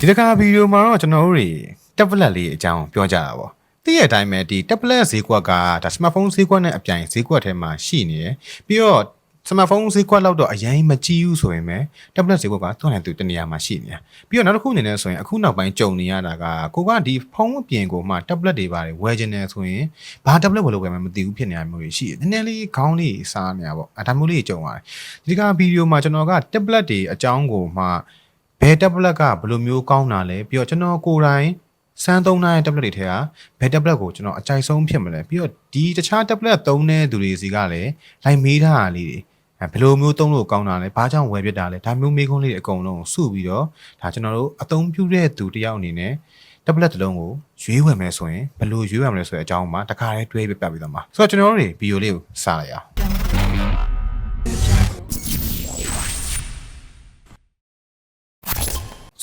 ဒီတစ်ခါဗီဒီယိုမှာတော့ကျွန်တော်တို့တွေတက်ဘလက်လေးအကြောင်းပြောကြတာပေါ့သိရတဲ့အတိုင်းပဲဒီတက်ဘလက်ဈေးကွက်ကဒါစမတ်ဖုန်းဈေးကွက်နဲ့အပြိုင်ဈေးကွက်ထဲမှာရှိနေတယ်ပြီးတော့စမတ်ဖုန်းဈေးကွက်လောက်တော့အရင်မကြည့်ဘူးဆိုရင်ပဲတက်ဘလက်ဈေးကွက်ကသူ့နဲ့သူတနေရာမှာရှိနေတာပြီးတော့နောက်တစ်ခုအနေနဲ့ဆိုရင်အခုနောက်ပိုင်းကြုံနေရတာကကိုကဒီဖုန်းအပြင်ကိုမှတက်ဘလက်တွေပါတယ်ဝယ်ချင်တယ်ဆိုရင်ဘာတက်ဘလက်ဝယ်လို့ဝယ်မှမသိဘူးဖြစ်နေတာမျိုးတွေရှိတယ်နည်းနည်းလေးခေါင်းလေးစားနေတာပေါ့အဲဒါမျိုးလေးကြုံရတယ်ဒီကဗီဒီယိုမှာကျွန်တော်ကတက်ဘလက်တွေအကြောင်းကိုမှ ဘယ် tablet ကဘယ်လိုမျိုးကောင်းတာလဲပြီးတော့ကျွန်တော်ကိုယ်တိုင်စမ်းသုံးတဲ့ tablet တွေထဲကဘယ် tablet ကိုကျွန်တော်အကြိုက်ဆုံးဖြစ်မလဲပြီးတော့ဒီတခြား tablet သုံးတဲ့သူတွေစီကလည်းလိုက်မေးထားတာလေးတွေအဲဘယ်လိုမျိုးသုံးလို့ကောင်းတာလဲဘာကြောင့်ဝယ်ပြစ်တာလဲဒါမျိုးမေးခွန်းလေးတွေအကုန်လုံးစုပြီးတော့ဒါကျွန်တော်တို့အသုံးပြုတဲ့သူတစ်ယောက်အနေနဲ့ tablet တစ်လုံးကိုရွေးဝယ်မယ်ဆိုရင်ဘယ်လိုရွေးရမလဲဆိုတဲ့အကြောင်းမှာတခါတည်းတွေးပြပြပြီးတော့မှာဆိုတော့ကျွန်တော်တို့တွေဗီဒီယိုလေးကိုစလိုက်အောင်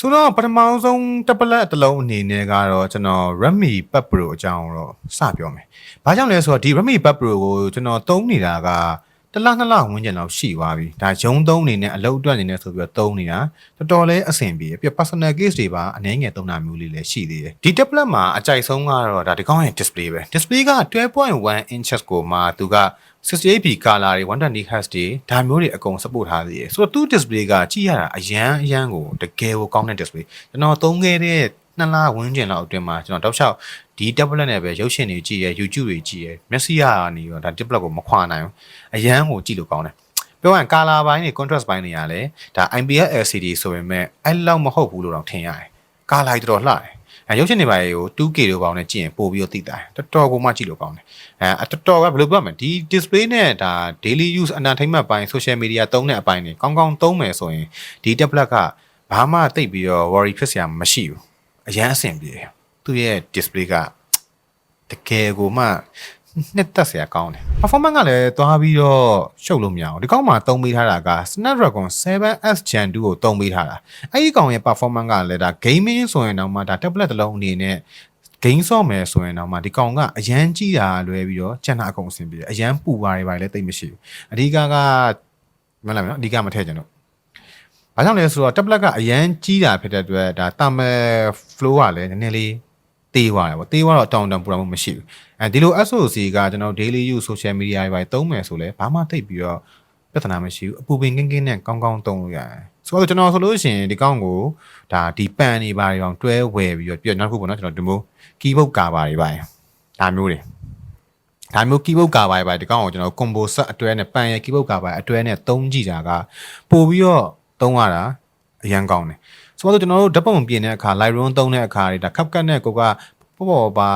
ဆိုတော့ပထမဆုံးတက်ပလက်တစ်လုံးအနေနဲ့ကတော့ကျွန်တော် Redmi Pad Pro အကြောင်းတော့စပြောမယ်။ဘာကြောင့်လဲဆိုတော့ဒီ Redmi Pad Pro ကိုကျွန်တော်သုံးနေတာက တစ်လနှစ်လဝန်းကျင်လောက်ရှိသွားပြီ။ဒါဂျုံသုံးအနေနဲ့အလုပ်အတွက်အနေနဲ့ဆိုပြီးတော့သုံးနေတာတော်တော်လေးအဆင်ပြေ။ပြီးတော့ personal case တွေပါအနည်းငယ်သုံးတာမျိုးလေးလည်းရှိသေးတယ်။ဒီ tablet မှာအကြိုက်ဆုံးကတော့ဒါဒီကောင်းရဲ့ display ပဲ။ display က12.1 inches ကိုမှသူက 68p color တွေ 120hz တွေဒါမျိုးတွေအကုန် support ထားသေးတယ်ဆိုတော့သူ့ display ကကြည့်ရတာအရန်အရန်ကိုတကယ်ကိုကောင်းတဲ့ display ကျွန်တော်သုံးခဲ့တဲ့ နှစ်လဝန်းကျင်လောက်အတွင်းမှာကျွန်တော်တောက်လျှောက်ဒီ tablet နဲ့ပဲရုပ်ရှင်တွေကြည့်ရ YouTube တွေကြည့်ရမျက်စိရကနေရောဒါ tablet ကိုမခွာနိုင်ဘူးအရန်ကိုကြည့်လို့ကောင်းတယ်ပြောရရင် color ဘိုင်းတွေ contrast ဘိုင်းတွေကလည်းဒါ IPS LCD ဆိုပေမဲ့အဲ့လောက်မဟုတ်ဘူးလို့တော့ထင်ရတယ် color တော်တော်လှတယ်အဲရုပ်ရှင်တွေပါကို 2K တို့ပေါင်းနဲ့ကြည့်ရင်ပို့ပြီးတော့သိတာတော်တော်ကိုမှကြည့်လို့ကောင်းတယ်အဲတော်တော်ကဘယ်လိုပြောမလဲဒီ display နဲ့ဒါ daily use entertainment ပိုင်း social media သုံးတဲ့အပိုင်းတွေကောင်းကောင်းသုံးမယ်ဆိုရင်ဒီ tablet ကဘာမှသိပ်ပြီးတော့ worry ဖြစ်စရာမရှိဘူး အရန်အဆင်ပြေတယ်သူ့ရဲ့ display ကတကယ်ကိုမှနှစ်သက်စရာကောင်းတယ် performance ကလည်းသွားပြီးတော့ရှုပ်လို့မရအောင်ဒီကောင်းမှာသုံးပေးထားတာက Snapdragon 7S Gen 2ကိုသုံးပေးထားတာအဲ့ဒီကောင်ရဲ့ performance ကလည်းဒါ gaming ဆိုရင်တော့မှဒါ tablet တစ်လုံးအနေနဲ့ game ဆော့မယ်ဆိုရင်တော့မှဒီကောင်ကအရန်ကြီးတာလွယ်ပြီးတော့ကျန်တာအကုန်အဆင်ပြေတယ်အရန်ပူပါတယ်ပါလေတိတ်မရှိဘူးအဓိကကမလားမနော်အဓိကမထည့်ကြတော့ ဘာကြောင့်လဲဆိုတော့ tablet ကအရန်ကြီးတာဖြစ်တဲ့အတွက်ဒါ thermal flow ကလည်းနည်းနည်းလေးတေးသွားတယ်ပေါ့တေးသွားတော့တောင်တောင်ပူတာမှမရှိဘူးအဲဒီလို SOC ကကျွန်တော် daily use social media တွေပါသုံးမယ်ဆိုလဲဘာမှသိပ်ပြီးတော့ပြဿနာမရှိဘူးအပူပင်ကင်းကင်းနဲ့ကောင်းကောင်းသုံးလို့ရတယ်ဆိုတော့ကျွန်တော်ဆိုလို့ရှိရင်ဒီကောင်းကိုဒါဒီပန်တွေပါတွေအောင်တွဲဝယ်ပြီးတော့ပြီးတော့နောက်တစ်ခုပေါ့နော်ကျွန်တော်ဒီမို့ keyboard cover တွေပါဒါမျိုးတွေဒါမျိုး keyboard cover တွေပါဒီကောင်းကိုကျွန်တော် combo set အတွဲနဲ့ပန်ရဲ့ keyboard cover အတွဲနဲ့သုံးကြည့်တာကပို့ပြီးတော့ သုံးရတာအရန်ကောင်းတယ်ဆိုတော့ကျွန်တော်တို့ဓာတ်ပုံပြင်တဲ့အခါ Lightroom သုံးတဲ့အခါတွေဒါ CapCut နဲ့ကိုကပေါ့ပေါ့ပါ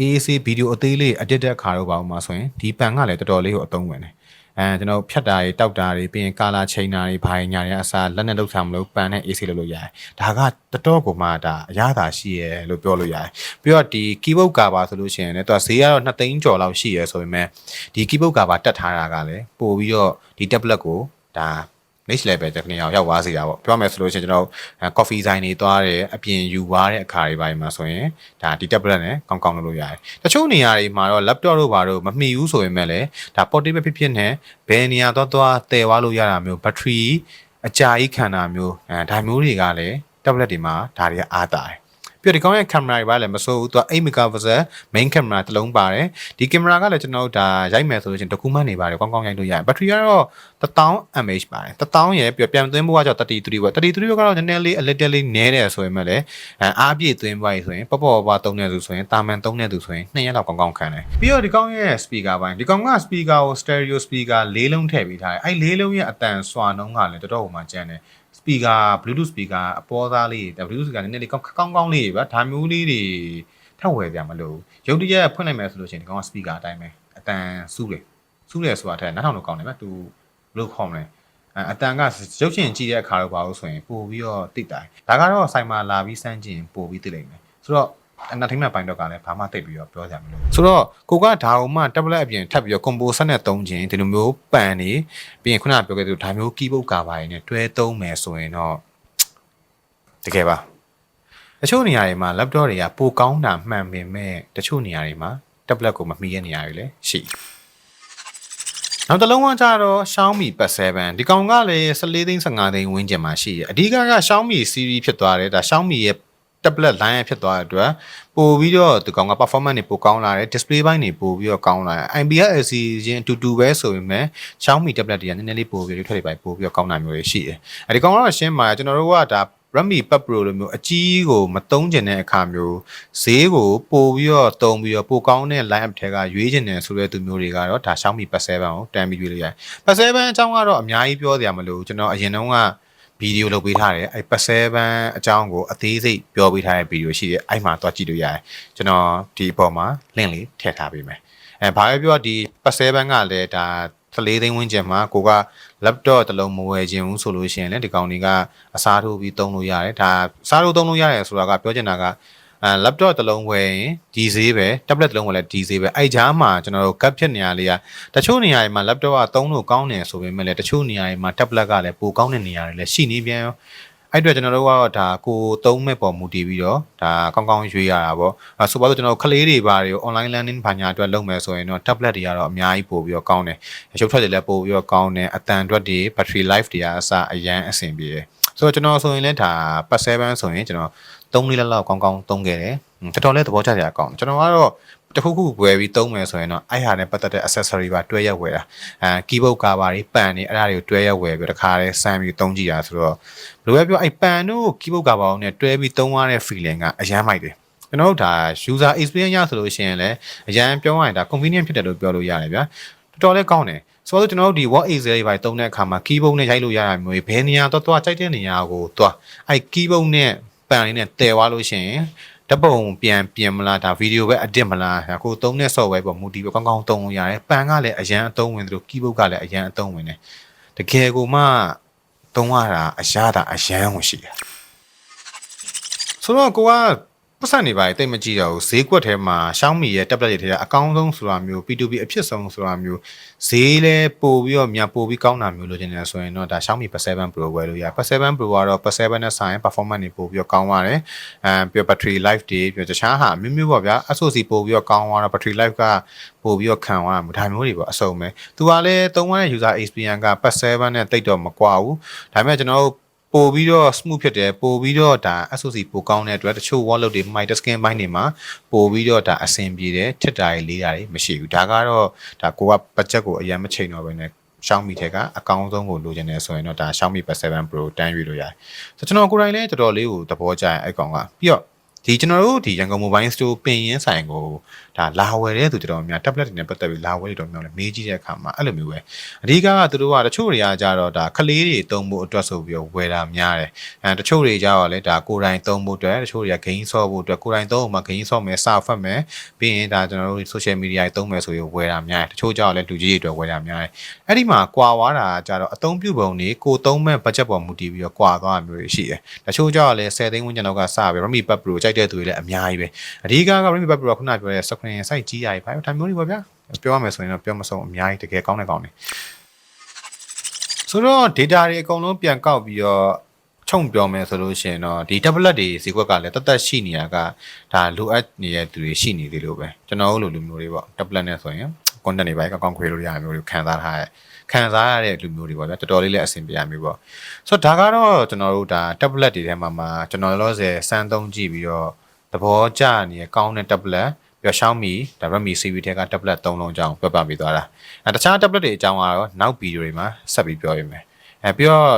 AAC ဗီဒီယိုအသေးလေး edit တဲ့အခါတော့ပါဦးမှာဆိုရင်ဒီပန်ကလည်းတော်တော်လေးကိုအသုံးဝင်တယ်အဲကျွန်တော်ဖြတ်တာတွေတောက်တာတွေပြီးရင်ကာလာချိန်တာတွေဘာညာတွေအစားလက်နဲ့လုပ်ဆောင်မလို့ပန်နဲ့ AC လုပ်လို့ရတယ်ဒါကတော်တော်ကိုမှဒါအရသာရှိရလို့ပြောလို့ရတယ်ပြီးတော့ဒီ keyboard cover ဆိုလို့ရှိရင်လည်းသူကဈေးကတော့2သိန်းကျော်လောက်ရှိရဆိုပေမဲ့ဒီ keyboard cover တက်ထားတာကလည်းပို့ပြီးတော့ဒီ tablet ကိုဒါ next level တစ်ခဏရောက်ရောက်သွားစေတာပေါ့ပြောမယ်ဆိုလို့ရှိရင်ကျွန်တော်အဲ coffee ဆိုင်တွေသွားတယ်အပြင်ယူသွားတဲ့အခါတွေပိုင်းမှာဆိုရင်ဒါဒီ tablet နဲ့ကောင်းကောင်းလုပ်လို့ရတယ်တချို့နေရာတွေမှာတော့ laptop တို့ဘာတို့မမှီဘူးဆိုရင်မဲ့လည်းဒါ portable ဖြစ်ဖြစ်နဲ့ဘယ်နေရာသွားသွားတည်သွားလို့ရတာမျိုး battery အကြာကြီးခံတာမျိုးအဲဒါမျိုးတွေကလည်း tablet တွေမှာဒါတွေကအားတာတယ် ပြီးတော့ဒီကောင်းရဲ့ camera တွေပါလည်းမစိုးဘူးသူက8 megapixel main camera တစ်လုံးပါတယ်ဒီ camera ကလည်းကျွန်တော်တို့ဒါရိုက်မယ်ဆိုလို့ချင်း document တွေပါတယ်ကောင်းကောင်းရိုက်လို့ရတယ် battery ကတော့1000 mAh ပါတယ်1000ရဲ့ပြီးတော့ပြန်သွင်းဖို့ကကြောင့်33ပေါ့33ကတော့နည်းနည်းလေး a little လေးနည်းတယ်ဆိုရင်မဲ့လည်းအဲအားပြည့်သွင်းပွားရဆိုရင်ပေါ့ပေါ့ပါသုံးတဲ့သူဆိုရင်တာမန်သုံးတဲ့သူဆိုရင်2ရက်လောက်ကောင်းကောင်းခံတယ်ပြီးတော့ဒီကောင်းရဲ့ speaker ပိုင်းဒီကောင်းက speaker ကို stereo speaker ၄လုံးထည့်ပေးထားတယ်အဲ့၄လုံးရဲ့အတန်စွာနှုန်းကလည်းတော်တော်ဟိုမှာကျန်တယ် speaker bluetooth speaker အပေါ်သားလေးဒါ bluetooth speaker နည်းနည်းလေးကောင်းကောင်းကောင်းလေးပဲဒါမျိုးလေးတွေထပ်ဝယ်ပြမလို့ရုပ်တရက်ဖွင့်လိုက်မယ်ဆိုလို့ရှိရင်ဒီကောင်က speaker အတိုင်းပဲအတန်စူးတယ်စူးတယ်ဆိုတာထက်နောက်ထောင်တော့ကောင်းတယ်ဗျသူဘယ်လိုခေါ်မလဲအဲအတန်ကရုပ်ရှင်ကြည့်တဲ့အခါတော့ပါလို့ဆိုရင်ပို့ပြီးတော့တိတ်တိုင်းဒါကတော့ဆိုင်မှာလာပြီးစမ်းကြည့်ရင်ပို့ပြီးသိလိမ့်မယ်ဆိုတော့ အနာထိမ့်ပိုင်းတော့ကလည်းဘာမှသိပ်ပြီးတော့ပြောကြမလို့ဆိုတော့ကိုကဒါအောင်မှ tablet အပြင်ထပ်ပြီးတော့ combo set နဲ့သုံးခြင်းဒီလိုမျိုးပန်နေပြီးရင်ခုနကပြောခဲ့သလိုဒါမျိုး keyboard cover တွေနဲ့တွဲသုံးမယ်ဆိုရင်တော့တကယ်ပါတချို့နေရာတွေမှာ laptop တွေကပိုကောင်းတာမှန်ပေမဲ့တချို့နေရာတွေမှာ tablet ကိုမမီးတဲ့နေရာတွေလည်းရှိနောက်တစ်လုံးကကြတော့ Xiaomi Pad 7ဒီကောင်ကလည်း14သိန်း15သိန်းဝန်းကျင်မှာရှိတယ်အဓိကက Xiaomi series ဖြစ်သွားတယ်ဒါ Xiaomi ရဲ့ tablet line ဖြစ်သွားတဲ့အတွက်ပို့ပြီးတော့ဒီကောင်က performance တွေပိုကောင်းလာတယ် display ဘိုင်းတွေပို့ပြီးတော့ကောင်းလာတယ် IPS LCD ချင်းအတူတူပဲဆိုပေမဲ့ Xiaomi tablet တွေကနည်းနည်းလေးပို့ပြီးတော့ထွက်တွေပိုင်ပို့ပြီးတော့ကောင်းတာမျိုးတွေရှိတယ်အဲဒီကောင်ကတော့ရှင်းပါကျွန်တော်တို့ကဒါ Redmi Pad Pro လိုမျိုးအကြီးကိုမသုံးကျင်တဲ့အခါမျိုးဈေးကိုပို့ပြီးတော့တုံပြီးတော့ပိုကောင်းတဲ့ line up ထဲကရွေးကျင်တယ်ဆိုတဲ့သူမျိုးတွေကတော့ဒါ Xiaomi Pad 7ကိုတန်းပြီးရွေးလို့ရတယ် Pad 7အကြောင်းကတော့အများကြီးပြောစရာမလိုဘူးကျွန်တော်အရင်တုန်းက ဗီဒီယိုလုပ်ပေးထားတယ်အဲ Pad 7အကြောင်းကိုအသေးစိတ်ပြောပေးထားတဲ့ဗီဒီယိုရှိတယ်အဲ့မှာသွားကြည့်လို့ရတယ်ကျွန်တော်ဒီအပေါ်မှာ link လေးထည့်ထားပေးမယ်အဲဘာပဲပြောဒီ Pad 7ကလည်းဒါ14သိန်းဝန်းကျင်မှာကိုက laptop တစ်လုံးမဝယ်ခြင်းဘူးဆိုလို့ရှိရင်လည်းဒီကောင်တွေကအစားထိုးပြီးသုံးလို့ရတယ်ဒါအစားထိုးသုံးလို့ရတယ်ဆိုတာကပြောချင်တာက အဲ laptop တစ်လုံးဝယ်ရင်ဒီဈေးပဲ tablet တစ်လုံးဝယ်လည်းဒီဈေးပဲအဲ့ကြားမှာကျွန်တော်တို့ gap ဖြစ်နေရလေးကတချို့နေရာတွေမှာ laptop ကသုံးလို့ကောင်းတယ်ဆိုပေမဲ့လည်းတချို့နေရာတွေမှာ tablet ကလည်းပိုကောင်းတဲ့နေရာတွေလည်းရှိနေပြန်ရောအဲ့အတွက်ကျွန်တော်တို့ကတော့ဒါကိုသုံးမဲ့ပေါ်မူတည်ပြီးတော့ဒါကောင်းကောင်းရွေးရတာပေါ့အဲဆိုပါတော့ကျွန်တော်ကလေးတွေပါတွေကို online learning ဘာညာအတွက်လုပ်မယ်ဆိုရင်တော့ tablet တွေကတော့အများကြီးပို့ပြီးတော့ကောင်းတယ်ရုပ်ထွက်တွေလည်းပို့ပြီးတော့ကောင်းတယ်အတန်အတွက်တွေ battery life တွေကအစအရန်အဆင်ပြေတယ်ဆိုတော့ကျွန်တော်ဆိုရင်လည်းဒါပတ်7ဆိုရင်ကျွန်တော် 3လေးလောက်ကောင်းကောင်းသုံးခဲ့တယ်တော်တော်လေးသဘောကျကြရကောင်းကျွန်တော်ကတော့တခုခုဝယ်ပြီးသုံးမယ်ဆိုရင်တော့အဲ့ဟာနဲ့ပတ်သက်တဲ့ accessory ပါတွဲရက်ဝယ်တာအဲ keyboard cover တွေပန်တွေအဲ့ဒါတွေကိုတွဲရက်ဝယ်ပြီးတခါတည်းစမ်းပြီးသုံးကြည့်တာဆိုတော့ဘယ်လိုပဲပြောအဲ့ပန်တို့ keyboard cover နဲ့တွဲပြီးသုံးရတဲ့ feeling ကအရန်မိုက်တယ်ကျွန်တော်တို့ဒါ user experience ရဆိုလို့ရှိရင်လည်းအရန်ပြောရရင်ဒါ convenient ဖြစ်တယ်လို့ပြောလို့ရတယ်ဗျာတော်တော်လေးကောင်းတယ်ဆိုတော့ကျွန်တော်တို့ဒီ what excel တွေပါတုံးတဲ့အခါမှာ keyboard နဲ့ရိုက်လို့ရတာမျိုးဘယ်နေရာတော့တော့ကြိုက်တဲ့နေရာကိုသွားအဲ့ keyboard နဲ့ ပန်လေးနဲ့တည်သွားလို့ရှိရင်ဓပုံပြန်ပြင်မလားဒါဗီဒီယိုပဲအတစ်မလားဒါကိုသုံးတဲ့ software ပေါ်မူတည်ပြီးကောင်းကောင်းသုံးလို့ရတယ်ပန်ကလည်းအရန်အသုံးဝင်သလို keyboard ကလည်းအရန်အသုံးဝင်တယ်တကယ်ကိုမှသုံးရတာအရသာအရန်ကိုရှိတယ်ဆိုတော့ကိုက ပတ်စံနေပါတိတ်မကြည့်တော့ဘူးဈေးကွက်ထဲမှာ Xiaomi ရဲ့ tablet တွေထဲကအကောင်းဆုံးဆိုတာမျိုး P2P အဖြစ်ဆုံးဆိုတာမျိုးဈေးလဲပို့ပြီးတော့မြတ်ပို့ပြီးကောင်းတာမျိုးလိုချင်တယ်ဆိုရင်တော့ဒါ Xiaomi Pad 7 Pro ဝယ်လို့ရ Pad 7 Pro ကတော့ Pad 7နဲ့ဆိုင် performance တွေပို့ပြီးတော့ကောင်းပါတယ်အဲပြီးတော့ battery life တွေပြီးတော့တခြားဟာမျိုးမျိုးပေါ့ဗျာ SoC ပို့ပြီးတော့ကောင်းသွားတော့ battery life ကပို့ပြီးတော့ခံသွားတာမျိုးဒါမျိုးတွေပေါ့အစုံပဲသူကလည်းသုံးရတဲ့ user experience က Pad 7နဲ့တိတ်တော့မကွာဘူးဒါပေမဲ့ကျွန်တော်တို့ ပို့ပြီးတော့ smooth ဖြစ်တယ်ပို့ပြီးတော့ဒါ SoC ပိုကောင်းတဲ့အတွက်တချို့ wallet တွေ my skin ဘိုင်းတွေမှာပို့ပြီးတော့ဒါအဆင်ပြေတယ်ထစ်တာတွေလေးတာတွေမရှိဘူးဒါကတော့ဒါကိုက budget ကိုအရင်မချိန်တော့ဘဲနဲ့ Xiaomi ထဲကအကောင်းဆုံးကိုလိုချင်တယ်ဆိုရင်တော့ဒါ Xiaomi Pad 7 Pro တန်းရွေးလို့ရတယ်ဆိုတော့ကျွန်တော်ကိုယ်တိုင်လည်းတော်တော်လေးကိုသဘောကျရင်အဲ့ကောင်ကပြီးတော့ဒီကျွန်တော်တို့ဒီရန်ကုန် Mobile Store ပင်ရင်းဆိုင်ကို ဒါလာဝယ်တဲ့သူတော်များ tablet တွေနဲ့ပတ်သက်ပြီးလာဝယ်တွေတော်များလည်းမေးကြည့်တဲ့အခါမှာအဲ့လိုမျိုးပဲအဓိကကသူတို့ကတချို့တွေကကြတော့ဒါခလေးတွေတုံးဖို့အတွက်ဆိုပြီးတော့ဝယ်တာများတယ်အဲတချို့တွေကြတော့လည်းဒါကိုယ်တိုင်တုံးဖို့အတွက်တချို့တွေက gain ဆော့ဖို့အတွက်ကိုယ်တိုင်တုံးမှ gain ဆော့မယ်စာဖတ်မယ်ပြီးရင်ဒါကျွန်တော်တို့ social media တွေတုံးမယ်ဆိုရင်ဝယ်တာများတယ်တချို့ကြတော့လည်းလူကြီးတွေအတွက်ဝယ်တာများတယ်အဲ့ဒီမှာကွာွားတာကြတော့အသုံးပြုပုံတွေကိုသုံးမဲ့ budget ပေါ်မူတည်ပြီးတော့ကွာသွားတာမျိုးတွေရှိတယ်တချို့ကြတော့လည်း10သိန်းဝန်းကျင်လောက်ကစပြီး Redmi Pad Pro ကြိုက်တဲ့သူတွေလည်းအများကြီးပဲအဓိကက Redmi Pad Pro ခုနပြောတဲ့ screen size ကြီးရည်ဘာဒါမျိုးတွေပါဗျာပြောရမယ်ဆိုရင်တော့ပြောမဆုံးအများကြီးတကယ်ကောင်းတဲ့ကောင်းတယ်ဆိုတော့ data တွေအကုန်လုံးပြန်ကောက်ပြီးတော့ခြုံပြောမယ်ဆိုလို့ရှိရင်တော့ဒီ tablet တွေဈေးကွက်ကလည်းတသက်ရှိနေတာကဒါလိုအပ်နေတဲ့သူတွေရှိနေသေးလို့ပဲကျွန်တော်တို့လိုလူမျိုးတွေပေါ့ tablet နဲ့ဆိုရင် content တွေပဲကောင်းကောင်းခွေလို့ရမျိုးတွေခံစားထားရခံစားရတဲ့လူမျိုးတွေပေါ့ဗျာတော်တော်လေးလည်းအဆင်ပြေရမျိုးပေါ့ဆိုတော့ဒါကတော့ကျွန်တော်တို့ဒါ tablet တွေထဲမှာမှာကျွန်တော်လောဆယ်စမ်းသုံးကြည့်ပြီးတော့သဘောကျနေတဲ့ကောင်းတဲ့ tablet ပြီးတော့ Xiaomi ဒါ Redmi CV ထဲက tablet 3လုံးအကြောင်းပြောပြပေးသွားတာအဲတခြား tablet တွေအကြောင်းကတော့နောက်ဗီဒီယိုတွေမှာဆက်ပြီးပြောရမယ်အဲပြီးတော့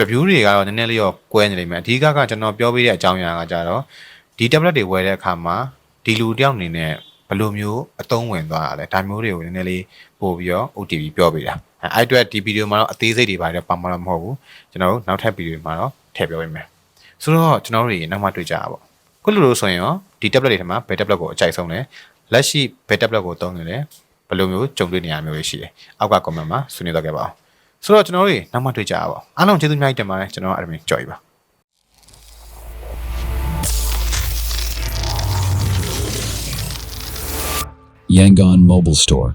review တွေကတော့နည်းနည်းလေးတော့ကွဲနေလိမ့်မယ်အဓိကကကျွန်တော်ပြောပေးတဲ့အကြောင်းအရာကကြတော့ဒီ tablet တွေဝယ်တဲ့အခါမှာဒီလူတယောက်အနေနဲ့ဘယ်လိုမျိုးအသုံးဝင်သွားတာလဲဒါမျိုးတွေကိုနည်းနည်းလေးပို့ပြီးတော့ OTP ပြောပေးတာအဲအဲ့အတွက်ဒီဗီဒီယိုမှာတော့အသေးစိတ်တွေပါတယ်ပါမှာတော့မဟုတ်ဘူးကျွန်တော်တို့နောက်ထပ်ဗီဒီယိုမှာတော့ထည့်ပြောပေးမယ်ဆိုတော့ကျွန်တော်တို့တွေနောက်မှတွေ့ကြတာပေါ့ ခုလိုလိုဆိုရင်ရောဒီ tablet တွေထဲမှာဘယ် tablet ကိုအကြိုက်ဆုံးလဲလက်ရှိဘယ် tablet ကိုသုံးနေလဲဘယ်လိုမျိုးကြုံတွေ့နေရမျိုးရှိတယ်အောက်က comment မှာဆွေးနွေးတော့ခဲ့ပါအောင်ဆိုတော့ကျွန်တော်တို့နောက်မှတွေ့ကြပါအောင်အားလုံးကျေးဇူးအများကြီးတင်ပါတယ်ကျွန်တော် admin ကြော်ရပါ Yangon Mobile Store.